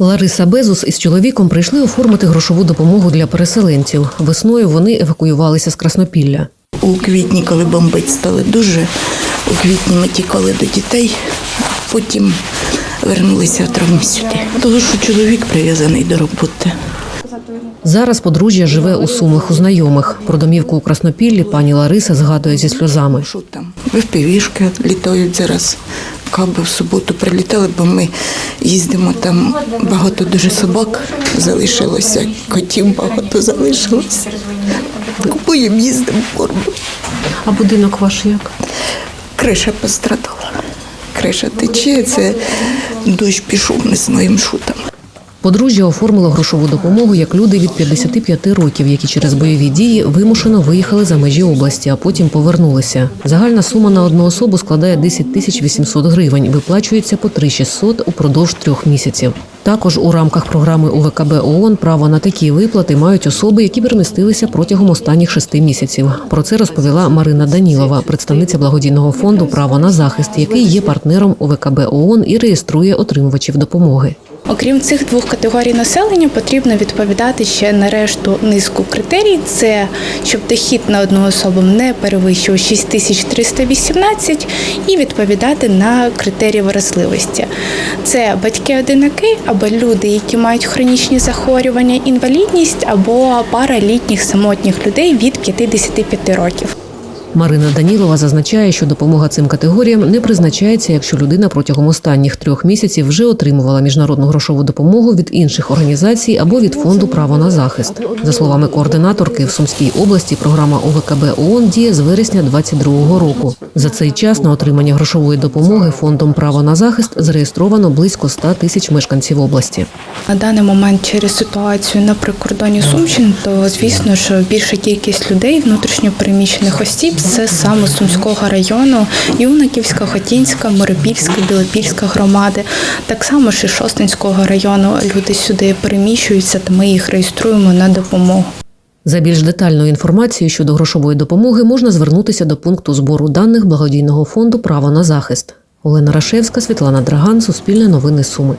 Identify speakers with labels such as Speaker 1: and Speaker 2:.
Speaker 1: Лариса Безус із чоловіком прийшли оформити грошову допомогу для переселенців. Весною вони евакуювалися з Краснопілля.
Speaker 2: У квітні, коли бомбить стали дуже, у квітні ми тікали до дітей, потім вернулися в травмі сюди. Тому що чоловік прив'язаний до роботи.
Speaker 1: Зараз подружжя живе у сумах у знайомих. Про домівку у Краснопіллі пані Лариса згадує зі сльозами.
Speaker 2: Що там? ВПВшки літають зараз. Каби в суботу прилітали, бо ми їздимо там багато дуже собак залишилося, котів багато залишилося. Купуємо, їздимо корм.
Speaker 1: А будинок ваш як?
Speaker 2: Криша пострадала. Криша тече, це дощ пішов не з моїм шутом.
Speaker 1: Подружжя оформило грошову допомогу як люди від 55 років, які через бойові дії вимушено виїхали за межі області, а потім повернулися. Загальна сума на одну особу складає 10 тисяч 800 гривень. Виплачується по 3600 упродовж трьох місяців. Також у рамках програми УВКБ ООН право на такі виплати мають особи, які перемістилися протягом останніх шести місяців. Про це розповіла Марина Данілова, представниця благодійного фонду Право на захист, який є партнером УВКБ ООН і реєструє отримувачів допомоги. Окрім цих двох категорій населення, потрібно відповідати ще на решту низку критерій. Це щоб дохід на одну особу не перевищував 6318 і відповідати на критерії вразливості. Це батьки-одинаки або люди, які мають хронічні захворювання, інвалідність або пара літніх самотніх людей від 55 років. Марина Данілова зазначає, що допомога цим категоріям не призначається, якщо людина протягом останніх трьох місяців вже отримувала міжнародну грошову допомогу від інших організацій або від фонду право на захист. За словами координаторки, в Сумській області програма ОВКБ ООН діє з вересня 2022 року. За цей час на отримання грошової допомоги фондом право на захист зареєстровано близько 100 тисяч мешканців області.
Speaker 3: На даний момент через ситуацію на прикордоні Сумщини, то звісно, що більша кількість людей, внутрішньопереміщених осіб, це саме Сумського району, Юнаківська, Хотінська, Миропільська, Білопільська громади. Так само ж і Шостинського району люди сюди переміщуються, та ми їх реєструємо на допомогу.
Speaker 1: За більш детальною інформацією щодо грошової допомоги можна звернутися до пункту збору даних благодійного фонду Право на захист. Олена Рашевська, Світлана Драган, Суспільне новини Суми.